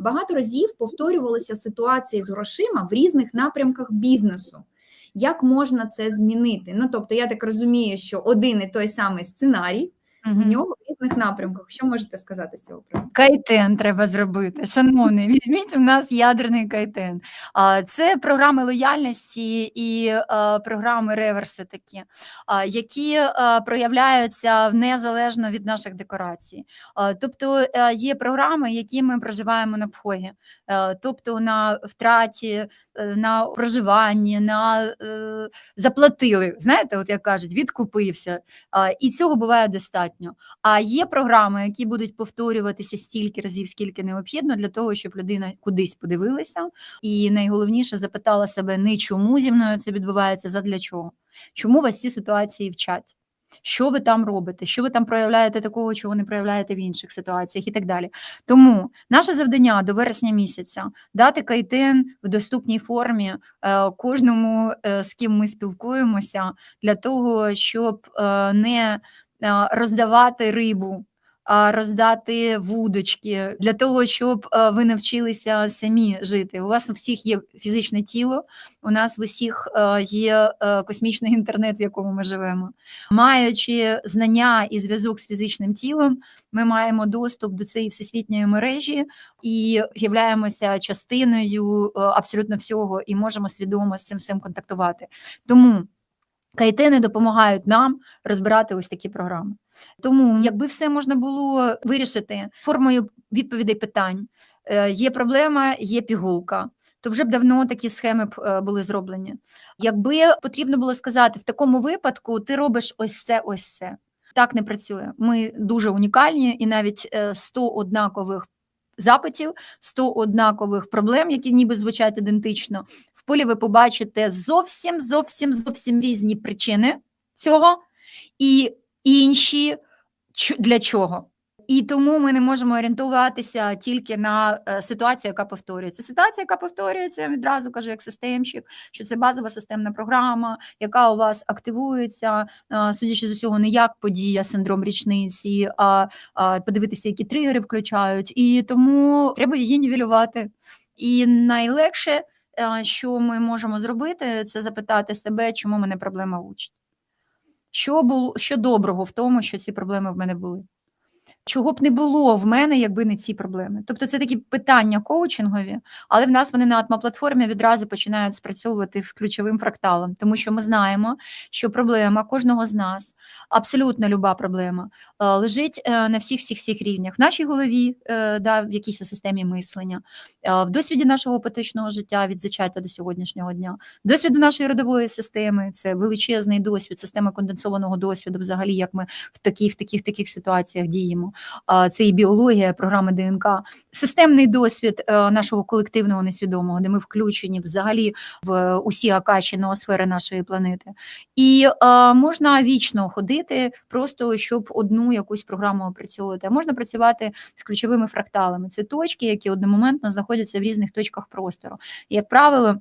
багато разів повторювалися ситуації з грошима в різних напрямках бізнесу. Як можна це змінити? Ну тобто, я так розумію, що один і той самий сценарій в нього в різних напрямках. Що можете сказати з цього приводу? Кайтен треба зробити. Шановний, візьміть у нас ядерний кайтен. А, Це програми лояльності і програми реверси такі, які проявляються незалежно від наших декорацій. Тобто а, є програми, які ми проживаємо на вході, а, тобто на втраті, е, на проживанні, на е, заплатили. Знаєте, от як кажуть, відкупився. І цього буває достатньо. А є програми, які будуть повторюватися стільки разів, скільки необхідно, для того, щоб людина кудись подивилася, і найголовніше запитала себе не чому зі мною це відбувається, задля чого, чому вас ці ситуації вчать. Що ви там робите, що ви там проявляєте такого, чого не проявляєте в інших ситуаціях, і так далі. Тому наше завдання до вересня місяця дати кайтен в доступній формі е, кожному, е, з ким ми спілкуємося, для того, щоб е, не роздавати рибу, роздати вудочки для того, щоб е, ви навчилися самі жити. У вас у всіх є фізичне тіло, у нас в усіх е, є е, космічний інтернет, в якому ми живемо. Маючи знання і зв'язок з фізичним тілом, ми маємо доступ до цієї всесвітньої мережі і являємося частиною е, абсолютно всього, і можемо свідомо з цим всім контактувати. Тому Кайтени допомагають нам розбирати ось такі програми. Тому, якби все можна було вирішити формою відповідей питань, е, є проблема, є пігулка. То вже б давно такі схеми б е, були зроблені. Якби потрібно було сказати, в такому випадку ти робиш ось це, ось це. Так не працює. Ми дуже унікальні, і навіть е, 100 однакових запитів, 100 однакових проблем, які ніби звучать ідентично, в полі ви побачите зовсім зовсім зовсім різні причини цього і інші для чого. І тому ми не можемо орієнтуватися тільки на е, ситуацію, яка повторюється. Ситуація, яка повторюється, я відразу кажу, як системщик, що це базова системна програма, яка у вас активується, е, судячи з усього, не як подія, синдром річниці, а, подивитися, які тригери включають. І тому треба її нівелювати. І найлегше, що ми можемо зробити, це запитати себе, чому мене проблема учить. Що було що доброго в тому, що ці проблеми в мене були? Чого б не було в мене, якби не ці проблеми? Тобто це такі питання коучингові, але в нас вони на атма-платформі відразу починають спрацьовувати з ключовим фракталом, тому що ми знаємо, що проблема кожного з нас, абсолютно люба проблема, е, лежить е, на всіх всіх всіх рівнях в нашій голові, е, да, в якійсь системі мислення, в досвіді нашого поточного життя від зачаття до сьогоднішнього дня, досвіду нашої родової системи, це величезний досвід, система конденсованого досвіду, взагалі, як ми в таких, таких, таких ситуаціях діємо. Це і біологія, програми ДНК, системний досвід е, нашого колективного несвідомого, де ми включені взагалі в усі акаші ноосфери нашої планети. І е, можна вічно ходити, просто щоб одну якусь програму опрацьовувати. А можна працювати з ключовими фракталами. Це точки, які одномоментно знаходяться в різних точках простору. І, як правило,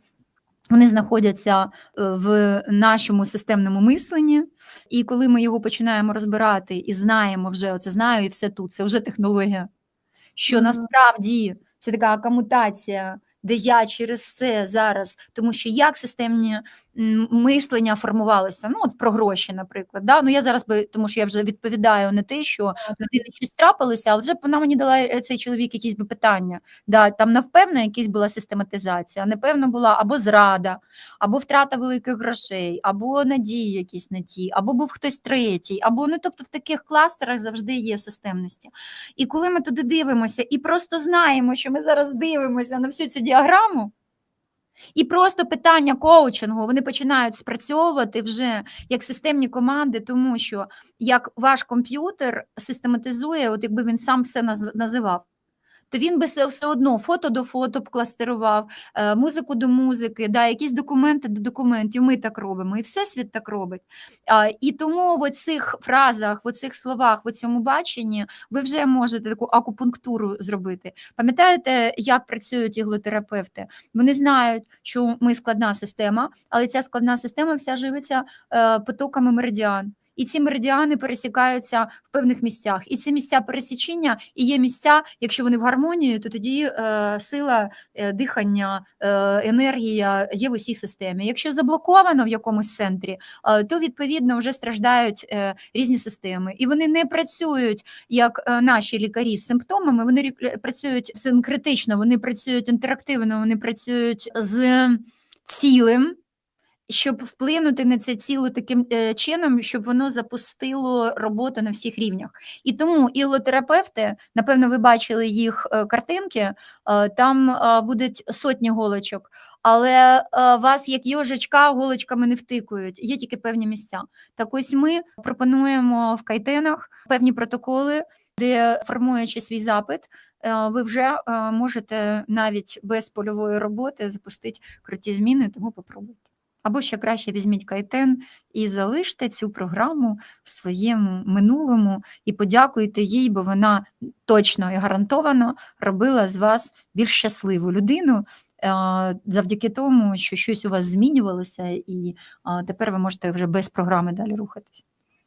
вони знаходяться е, в нашому системному мисленні, і коли ми його починаємо розбирати і знаємо вже оце знаю, і все тут, це вже технологія. Що насправді це така комутація, де я через це зараз, тому що як системні мислення формувалося, ну от про гроші, наприклад. Да? Ну я зараз би, тому що я вже відповідаю не те, що людини щось трапилося, але вже б вона мені дала е, цей чоловік якісь би питання. Да, там напевно якась була систематизація, напевно була або зрада, або втрата великих грошей, або надії якісь на ті, або був хтось третій, або ну тобто в таких кластерах завжди є системності. І коли ми туди дивимося і просто знаємо, що ми зараз дивимося на всю цю діаграму. І просто питання коучингу вони починають спрацьовувати вже як системні команди, тому що як ваш комп'ютер систематизує, от якби він сам все наз- називав, то він би все, одно фото до фото кластерував, е, музику до музики, да, якісь документи до документів. Ми так робимо, і всесвіт так робить. І тому в цих фразах, в цих словах, в цьому баченні ви вже можете таку акупунктуру зробити. Пам'ятаєте, як працюють іглотерапевти? Вони знають, що ми складна система, але ця складна система вся живиться е, потоками меридіан. І ці меридіани пересікаються в певних місцях. І ці місця пересічення і є місця, якщо вони в гармонії, то тоді е, сила е, дихання, е, енергія є в усій системі. Якщо заблоковано в якомусь центрі, е, то відповідно вже страждають е, різні системи, і вони не працюють як е, наші лікарі з симптомами. Вони працюють синкретично, вони працюють інтерактивно, вони працюють з цілим. Щоб вплинути на це ціло таким е, чином, щоб воно запустило роботу на всіх рівнях. І тому ілотерапевти, напевно, ви бачили їх е, картинки, е, там будуть сотні голочок, але вас, як йожачка, голочками не втикують, є тільки певні місця. Так ось ми пропонуємо в кайтенах певні протоколи, де формуючи свій запит, ви вже можете навіть без польової роботи запустити круті зміни, тому попробуйте. Або ще краще візьміть кайтен і залиште цю програму в своєму минулому і подякуйте їй, бо вона точно і гарантовано робила з вас більш щасливу людину завдяки тому, що щось у вас змінювалося, і тепер ви можете вже без програми далі рухатись.